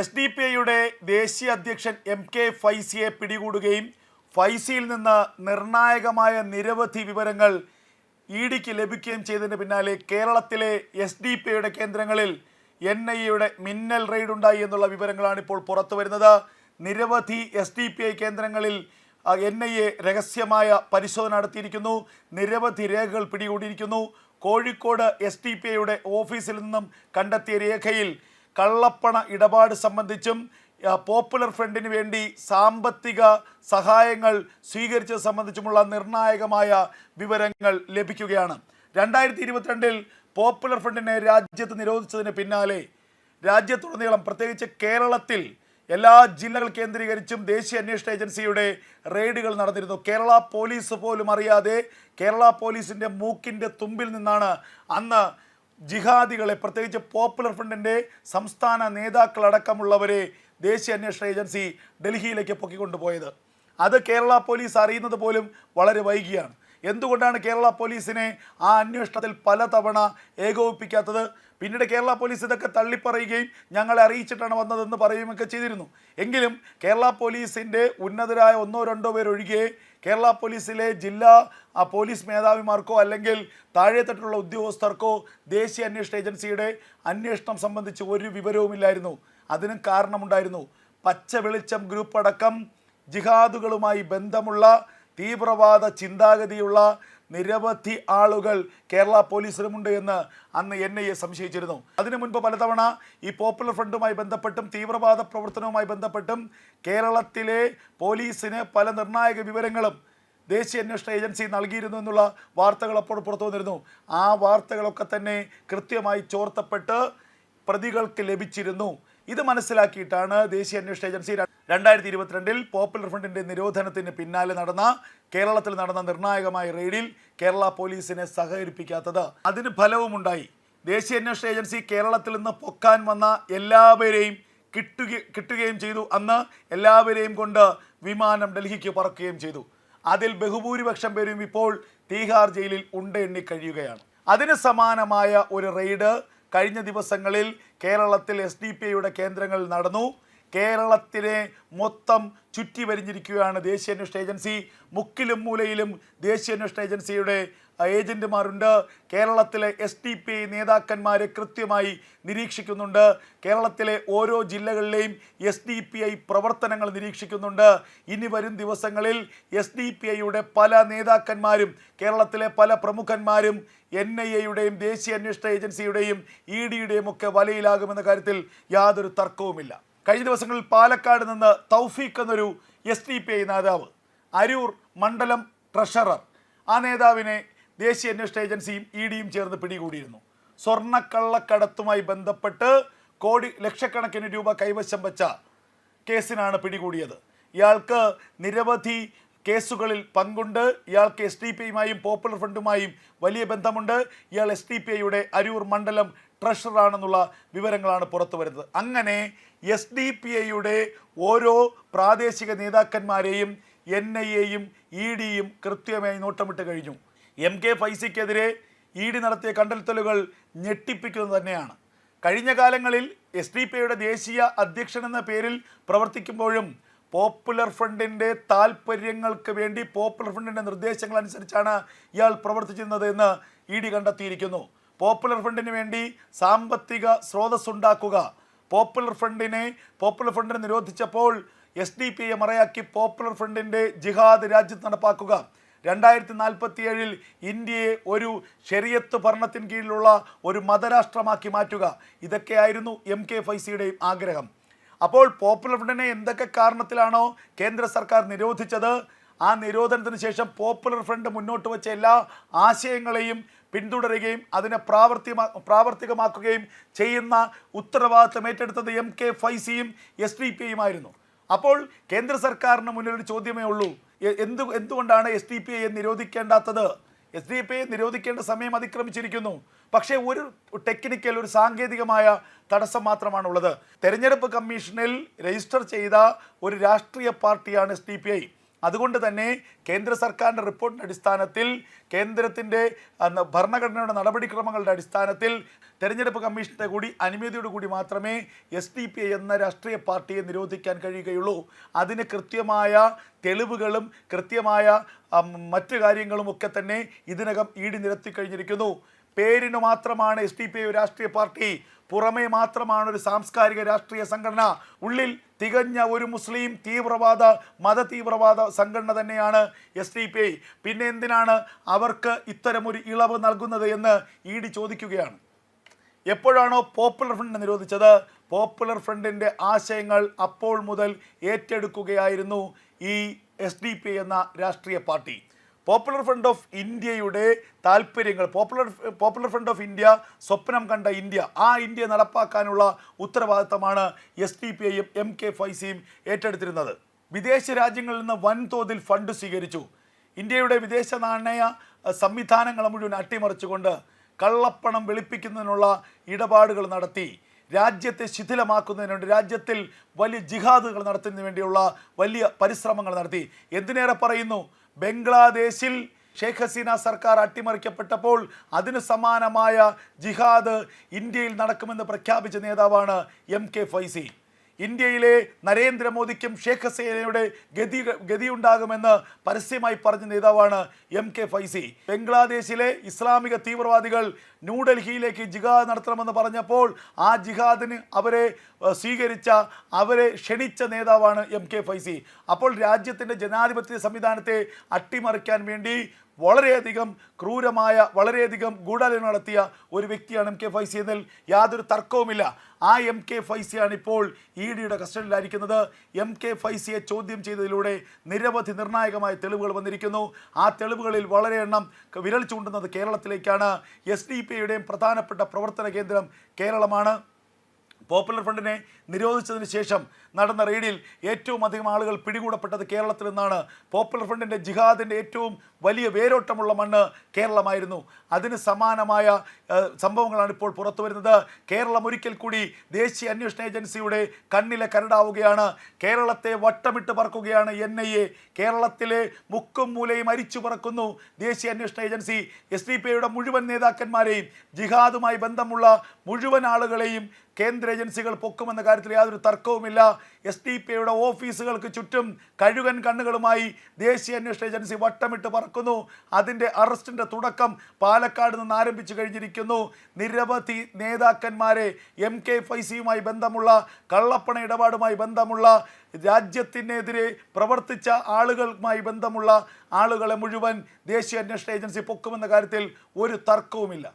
S D P ഐയുടെ ദേശീയ അധ്യക്ഷൻ എം കെ ഫൈസിയെ പിടികൂടുകയും ഫൈസിയിൽ നിന്ന് നിർണായകമായ നിരവധി വിവരങ്ങൾ ഇ ഡിക്ക് ലഭിക്കുകയും ചെയ്തതിന് പിന്നാലെ കേരളത്തിലെ എസ് ഡി പി ഐയുടെ കേന്ദ്രങ്ങളിൽ എൻ ഐ എയുടെ മിന്നൽ റെയ്ഡ് ഉണ്ടായി എന്നുള്ള വിവരങ്ങളാണ് ഇപ്പോൾ പുറത്തു വരുന്നത്. നിരവധി എസ് ഡി പി ഐ കേന്ദ്രങ്ങളിൽ എൻ ഐ എ രഹസ്യമായ പരിശോധന നടത്തിയിരിക്കുന്നു. നിരവധി രേഖകൾ പിടികൂടിയിരിക്കുന്നു. കോഴിക്കോട് എസ് ഡി പി ഐയുടെ ഓഫീസിൽ നിന്നും കണ്ടെത്തിയ രേഖയിൽ കള്ളപ്പണ ഇടപാട് സംബന്ധിച്ചും പോപ്പുലർ ഫ്രണ്ടിന് വേണ്ടി സാമ്പത്തിക സഹായങ്ങൾ സ്വീകരിച്ചത് സംബന്ധിച്ചുമുള്ള നിർണായകമായ വിവരങ്ങൾ ലഭിക്കുകയാണ്. രണ്ടായിരത്തി ഇരുപത്തിരണ്ടിൽ പോപ്പുലർ ഫ്രണ്ടിനെ രാജ്യത്ത് നിരോധിച്ചതിന് പിന്നാലെ രാജ്യത്തുടനീളം പ്രത്യേകിച്ച് കേരളത്തിൽ എല്ലാ ജില്ലകൾ കേന്ദ്രീകരിച്ചും ദേശീയ അന്വേഷണ ഏജൻസിയുടെ റെയ്ഡുകൾ നടന്നിരുന്നു. കേരള പോലീസ് പോലും അറിയാതെ കേരള പോലീസിന്റെ മൂക്കിന്റെ തുമ്പിൽ നിന്നാണ് അന്ന് ജിഹാദികളെ പ്രത്യേകിച്ച് പോപ്പുലർ ഫ്രണ്ടിന്റെ സംസ്ഥാന നേതാക്കളടക്കമുള്ളവരെ ദേശീയ അന്വേഷണ ഏജൻസി ഡൽഹിയിലേക്ക് പൊക്കിക്കൊണ്ടുപോയത്. അത് കേരള പോലീസ് അറിയുന്നത് പോലും വളരെ വൈകിയാണ്. എന്തുകൊണ്ടാണ് കേരള പോലീസിനെ ആ അന്വേഷണത്തിൽ പലതവണ ഏകോപിപ്പിക്കാത്തത്? പിന്നീട് കേരള പോലീസ് ഇതൊക്കെ തള്ളിപ്പറയുകയും ഞങ്ങളെ അറിയിച്ചിട്ടാണ് വന്നതെന്ന് പറയുകയൊക്കെ ചെയ്തിരുന്നു. എങ്കിലും കേരള പോലീസിന്റെ ഉന്നതരായ ഒന്നോ രണ്ടോ പേരൊഴികെ കേരള പോലീസിലെ ജില്ലാ പോലീസ് മേധാവിമാർക്കോ അല്ലെങ്കിൽ താഴെത്തട്ടിലുള്ള ഉദ്യോഗസ്ഥർക്കോ ദേശീയ അന്വേഷണ ഏജൻസിയുടെ അന്വേഷണം സംബന്ധിച്ച് ഒരു വിവരവുമില്ലായിരുന്നു. അതിനും കാരണമുണ്ടായിരുന്നു. പച്ച വെളിച്ചം ഗ്രൂപ്പ് അടക്കം ജിഹാദുകളുമായി ബന്ധമുള്ള തീവ്രവാദ ചിന്താഗതിയുള്ള നിരവധി ആളുകൾ കേരള പോലീസിലുമുണ്ട് എന്ന് അന്ന് എൻ ഐ എ സംശയിച്ചിരുന്നു. അതിനു മുൻപ് പലതവണ ഈ പോപ്പുലർ ഫ്രണ്ടുമായി ബന്ധപ്പെട്ടും തീവ്രവാദ പ്രവർത്തനവുമായി ബന്ധപ്പെട്ടും കേരളത്തിലെ പോലീസിന് പല നിർണായക വിവരങ്ങളും ദേശീയ അന്വേഷണ ഏജൻസി നൽകിയിരുന്നു എന്നുള്ള വാർത്തകൾ അപ്പോൾ പുറത്തു വന്നിരുന്നു. ആ വാർത്തകളൊക്കെ തന്നെ കൃത്യമായി ചോർത്തപ്പെട്ട് പ്രതികൾക്ക് ലഭിച്ചിരുന്നു. ഇത് മനസ്സിലാക്കിയിട്ടാണ് ദേശീയ അന്വേഷണ ഏജൻസി രണ്ടായിരത്തി ഇരുപത്തിരണ്ടിൽ പോപ്പുലർ ഫ്രണ്ടിന്റെ നിരോധനത്തിന് പിന്നാലെ നടന്ന കേരളത്തിൽ നടന്ന നിർണായകമായ റെയ്ഡിൽ കേരള പോലീസിനെ സഹകരിപ്പിക്കാത്തത്. അതിന് ഫലവുമുണ്ടായി. ദേശീയ അന്വേഷണ ഏജൻസി കേരളത്തിൽ നിന്ന് പൊക്കാൻ വന്ന എല്ലാവരെയും കിട്ടുക കിട്ടുകയും ചെയ്തു. അന്ന് എല്ലാവരെയും കൊണ്ട് വിമാനം ഡൽഹിക്ക് പറക്കുകയും ചെയ്തു. അതിൽ ബഹുഭൂരിപക്ഷം പേരും ഇപ്പോൾ തീഹാർ ജയിലിൽ ഉണ്ട് എണ്ണി കഴിയുകയാണ്. അതിന് സമാനമായ ഒരു റെയ്ഡ് കഴിഞ്ഞ ദിവസങ്ങളിൽ കേരളത്തിൽ എസ് ഡി പി ഐയുടെ കേന്ദ്രങ്ങൾ നടന്നു. കേരളത്തിലെ മൊത്തം ചുറ്റി വരിഞ്ഞിരിക്കുകയാണ് ദേശീയ അന്വേഷണ ഏജൻസി. മുക്കിലും മൂലയിലും ദേശീയ അന്വേഷണ ഏജൻസിയുടെ ഏജന്റുമാരുണ്ട്. കേരളത്തിലെ എസ് ടി പി നേതാക്കന്മാരെ കൃത്യമായി നിരീക്ഷിക്കുന്നുണ്ട്. കേരളത്തിലെ ഓരോ ജില്ലകളിലെയും എസ് ഡി പി ഐ പ്രവർത്തനങ്ങൾ നിരീക്ഷിക്കുന്നുണ്ട്. ഇനി വരും ദിവസങ്ങളിൽ എസ് ഡി പി ഐയുടെ പല നേതാക്കന്മാരും കേരളത്തിലെ പല പ്രമുഖന്മാരും എൻ ഐ എയുടെയും ദേശീയ അന്വേഷണ ഏജൻസിയുടെയും ഇ ഡിയുടെയും ഒക്കെ വലയിലാകുമെന്ന കാര്യത്തിൽ യാതൊരു തർക്കവുമില്ല. കഴിഞ്ഞ ദിവസങ്ങളിൽ പാലക്കാട് നിന്ന് തൗഫീഖ് എന്നൊരു എസ് ഡി പി ഐ നേതാവ് അരൂർ മണ്ഡലം ട്രഷറർ ആ നേതാവിനെ ദേശീയ അന്വേഷണ ഏജൻസിയും ഇ ഡിയും ചേർന്ന് പിടികൂടിയിരുന്നു. സ്വർണക്കള്ളക്കടത്തുമായി ബന്ധപ്പെട്ട് കോടി ലക്ഷക്കണക്കിന് രൂപ കൈവശം വച്ച കേസിനാണ് പിടികൂടിയത്. ഇയാൾക്ക് നിരവധി കേസുകളിൽ പങ്കുണ്ട്. ഇയാൾക്ക് എസ് ഡി പി ഐയുമായും പോപ്പുലർ ഫ്രണ്ടുമായും വലിയ ബന്ധമുണ്ട്. ഇയാൾ എസ് ഡി പി ഐയുടെ അരൂർ മണ്ഡലം ട്രഷറാണെന്നുള്ള വിവരങ്ങളാണ് പുറത്തു വരുന്നത് അങ്ങനെ എസ് ഡി പി ഐയുടെ ഓരോ പ്രാദേശിക നേതാക്കന്മാരെയും എൻ ഐ എയും ഇ ഡിയും കൃത്യമായി നോട്ടമിട്ട് കഴിഞ്ഞു. എം കെ ഫൈസിക്കെതിരെ ഇ ഡി നടത്തിയ കണ്ടെത്തലുകൾ ഞെട്ടിപ്പിക്കുന്നത് തന്നെയാണ്. കഴിഞ്ഞ കാലങ്ങളിൽ എസ് ഡി പി ഐയുടെ ദേശീയ അധ്യക്ഷൻ എന്ന പേരിൽ പ്രവർത്തിക്കുമ്പോഴും പോപ്പുലർ ഫ്രണ്ടിന്റെ താല്പര്യങ്ങൾക്ക് വേണ്ടി പോപ്പുലർ ഫ്രണ്ടിന്റെ നിർദ്ദേശങ്ങൾ അനുസരിച്ചാണ് ഇയാൾ പ്രവർത്തിച്ചിരുന്നത് എന്ന് ഇ ഡി കണ്ടെത്തിയിരിക്കുന്നു. പോപ്പുലർ ഫ്രണ്ടിന് വേണ്ടി സാമ്പത്തിക സ്രോതസ്സുണ്ടാക്കുക പോപ്പുലർ ഫ്രണ്ടിനെ പോപ്പുലർ ഫ്രണ്ടിനെ നിരോധിച്ചപ്പോൾ എസ് ഡി പി എ മറയാക്കി പോപ്പുലർ ഫ്രണ്ടിന്റെ ജിഹാദ് രാജ്യത്ത് നടപ്പാക്കുക. രണ്ടായിരത്തി നാൽപ്പത്തി ഏഴിൽ ഇന്ത്യയെ ഒരു ശരിയത്ത് ഭരണത്തിന് കീഴിലുള്ള ഒരു മതരാഷ്ട്രമാക്കി മാറ്റുക. ഇതൊക്കെയായിരുന്നു എം കെ ഫൈസിയുടെയും ആഗ്രഹം. അപ്പോൾ പോപ്പുലർ ഫ്രണ്ടിനെ എന്തൊക്കെ കാരണത്തിലാണോ കേന്ദ്ര സർക്കാർ നിരോധിച്ചത്? ആ നിരോധനത്തിന് ശേഷം പോപ്പുലർ ഫ്രണ്ട് മുന്നോട്ട് വെച്ച എല്ലാ ആശയങ്ങളെയും പിന്തുടരുകയും അതിനെ പ്രാവർത്തികമാ പ്രാവർത്തികമാക്കുകയും ചെയ്യുന്ന ഉത്തരവാദിത്തം ഏറ്റെടുത്തത് എം കെ ഫൈസിയും എസ് ഡി പി ഐയുമായിരുന്നു അപ്പോൾ കേന്ദ്ര സർക്കാരിന് മുന്നിൽ ഒരു ചോദ്യമേ ഉള്ളൂ. എന്ത് എന്തുകൊണ്ടാണ് എസ് ഡി പി ഐയെ നിരോധിക്കേണ്ടാത്തത്? എസ് ഡി പി ഐ നിരോധിക്കേണ്ട സമയം അതിക്രമിച്ചിരിക്കുന്നു. പക്ഷേ ഒരു ടെക്നിക്കൽ ഒരു സാങ്കേതികമായ തടസ്സം മാത്രമാണുള്ളത്. തെരഞ്ഞെടുപ്പ് കമ്മീഷനിൽ രജിസ്റ്റർ ചെയ്ത ഒരു രാഷ്ട്രീയ പാർട്ടിയാണ് എസ് ഡി പി ഐ. അതുകൊണ്ട് തന്നെ കേന്ദ്ര സർക്കാരിന്റെ റിപ്പോർട്ടിന്റെ അടിസ്ഥാനത്തിൽ കേന്ദ്രത്തിന്റെ ഭരണഘടനയുടെ നടപടിക്രമങ്ങളുടെ അടിസ്ഥാനത്തിൽ തെരഞ്ഞെടുപ്പ് കമ്മീഷന്റെ കൂടി അനുമതിയോട് കൂടി മാത്രമേ എസ് ഡി പി എന്ന രാഷ്ട്രീയ പാർട്ടിയെ നിരോധിക്കാൻ കഴിയുകയുള്ളൂ. അതിന് കൃത്യമായ തെളിവുകളും കൃത്യമായ മറ്റു കാര്യങ്ങളും ഒക്കെ തന്നെ ഇതിനകം ഈടി നിരത്തി കഴിഞ്ഞിരിക്കുന്നു. പേരിന് മാത്രമാണ് എസ് ഡി പി ഐ രാഷ്ട്രീയ പാർട്ടി പുറമേ മാത്രമാണ് ഒരു സാംസ്കാരിക രാഷ്ട്രീയ സംഘടന. ഉള്ളിൽ തികഞ്ഞ ഒരു മുസ്ലിം തീവ്രവാദ മത തീവ്രവാദ സംഘടന തന്നെയാണ് എസ് ഡി പി ഐ. പിന്നെ എന്തിനാണ് അവർക്ക് ഇത്തരമൊരു ഇളവ് നൽകുന്നത് എന്ന് ഇ ഡി ചോദിക്കുകയാണ്. എപ്പോഴാണോ പോപ്പുലർ ഫ്രണ്ട് നിരോധിച്ചത് പോപ്പുലർ ഫ്രണ്ടിന്റെ ആശയങ്ങൾ അപ്പോൾ മുതൽ ഏറ്റെടുക്കുകയായിരുന്നു ഈ എസ് ഡി പി എന്ന രാഷ്ട്രീയ പാർട്ടി. പോപ്പുലർ ഫ്രണ്ട് ഓഫ് ഇന്ത്യയുടെ താല്പര്യങ്ങൾ. Popular popular front of India സ്വപ്നം കണ്ട ഇന്ത്യ. ആ ഇന്ത്യ നടപ്പാക്കാനുള്ള ഉത്തരവാദിത്തമാണ് എസ് ഡി പി ഐയും എം കെ ഫൈസിയും ഏറ്റെടുത്തിരുന്നത്. വിദേശ രാജ്യങ്ങളിൽ നിന്ന് വൻതോതിൽ ഫണ്ട് സ്വീകരിച്ചു. ഇന്ത്യയുടെ വിദേശ നാണയ സംവിധാനങ്ങൾ മുഴുവൻ അട്ടിമറിച്ചുകൊണ്ട് കള്ളപ്പണം വെളുപ്പിക്കുന്നതിനുള്ള ഇടപാടുകൾ നടത്തി. രാജ്യത്തെ ശിഥിലമാക്കുന്നതിന് വേണ്ടി രാജ്യത്തിൽ വലിയ ജിഹാദുകൾ നടത്തുന്നതിന് വേണ്ടിയുള്ള വലിയ പരിശ്രമങ്ങൾ നടത്തി. എന്തിനേറെ പറയുന്നു? ബംഗ്ലാദേശിൽ ഷെയ്ഖ് ഹസീന സർക്കാർ അട്ടിമറിക്കപ്പെട്ടപ്പോൾ അതിന് സമാനമായ ജിഹാദ് ഇന്ത്യയിൽ നടക്കുമെന്ന് പ്രഖ്യാപിച്ച നേതാവാണ് എം കെ ഫൈസി. ഇന്ത്യയിലെ നരേന്ദ്രമോദിക്കും ഷേഖ് ഹസീനയുടെ ഗതി ഗതിയുണ്ടാകുമെന്ന് പരസ്യമായി പറഞ്ഞ നേതാവാണ് എം കെ ഫൈസി. ബംഗ്ലാദേശിലെ ഇസ്ലാമിക തീവ്രവാദികൾ ന്യൂഡൽഹിയിലേക്ക് ജിഹാദ് നടത്തണമെന്ന് പറഞ്ഞപ്പോൾ ആ ജിഹാദിന് അവരെ സ്വീകരിച്ച അവരെ ക്ഷണിച്ച നേതാവാണ് എം കെ ഫൈസി. അപ്പോൾ രാജ്യത്തിന്റെ ജനാധിപത്യ സംവിധാനത്തെ അട്ടിമറിക്കാൻ വേണ്ടി വളരെയധികം ക്രൂരമായ വളരെയധികം ഗൂഢാലോചന നടത്തിയ ഒരു വ്യക്തിയാണ് എം കെ ഫൈസി എന്നതിൽ യാതൊരു തർക്കവുമില്ല. ആ എം കെ ഫൈസിയാണ് ഇപ്പോൾ ഇ ഡിയുടെ കസ്റ്റഡിയിലായിരിക്കുന്നത്. എം കെ ഫൈസിയെ ചോദ്യം ചെയ്തതിലൂടെ നിരവധി നിർണായകമായ തെളിവുകൾ വന്നിരിക്കുന്നു. ആ തെളിവുകളിൽ വളരെ എണ്ണം വിരൽ ചൂണ്ടുന്നത് കേരളത്തിലേക്കാണ്. എസ് ഡി പി പ്രധാനപ്പെട്ട പ്രവർത്തന കേന്ദ്രം കേരളമാണ്. പോപ്പുലർ ഫ്രണ്ടിനെ നിരോധിച്ചതിന് ശേഷം നടന്ന റെയ്ഡിൽ ഏറ്റവും അധികം ആളുകൾ പിടികൂടപ്പെട്ടത് കേരളത്തിൽ നിന്നാണ്. പോപ്പുലർ ഫ്രണ്ടിന്റെ ജിഹാദിന്റെ ഏറ്റവും വലിയ വേരോട്ടമുള്ള മണ്ണ് കേരളമായിരുന്നു. അതിന് സമാനമായ സംഭവങ്ങളാണ് ഇപ്പോൾ പുറത്തു വരുന്നത്. കേരളം ഒരിക്കൽ കൂടി ദേശീയ അന്വേഷണ ഏജൻസിയുടെ കണ്ണിലെ കരടാവുകയാണ്. കേരളത്തെ വട്ടമിട്ട് പറക്കുകയാണ് എൻ ഐ എ. കേരളത്തിലെ മുക്കും മൂലയും അരിച്ചു പറക്കുന്നു ദേശീയ അന്വേഷണ ഏജൻസി. എസ് ഡി പി ഐയുടെ മുഴുവൻ നേതാക്കന്മാരെയും ജിഹാദുമായി ബന്ധമുള്ള മുഴുവൻ ആളുകളെയും കേന്ദ്ര ഏജൻസികൾ പൊക്കുമെന്ന കാര്യത്തിൽ യാതൊരു തർക്കവുമില്ല. എസ് ഡി പി ഐയുടെ ഓഫീസുകൾക്ക് ചുറ്റും കഴുകൻ കണ്ണുകളുമായി ദേശീയ അന്വേഷണ ഏജൻസി വട്ടമിട്ട് പറക്കുന്നു. അതിന്റെ അറസ്റ്റിന്റെ തുടക്കം പാലക്കാട് നിന്ന് ആരംഭിച്ചു കഴിഞ്ഞിരിക്കുന്നു. നിരവധി നേതാക്കന്മാരെ എം കെ ഫൈസിയുമായി ബന്ധമുള്ള കള്ളപ്പണ ഇടപാടുമായി ബന്ധമുള്ള രാജ്യത്തിനെതിരെ പ്രവർത്തിച്ച ആളുകളുമായി ബന്ധമുള്ള ആളുകളെ മുഴുവൻ ദേശീയ അന്വേഷണ ഏജൻസി പൊക്കുമെന്ന കാര്യത്തിൽ ഒരു തർക്കവുമില്ല.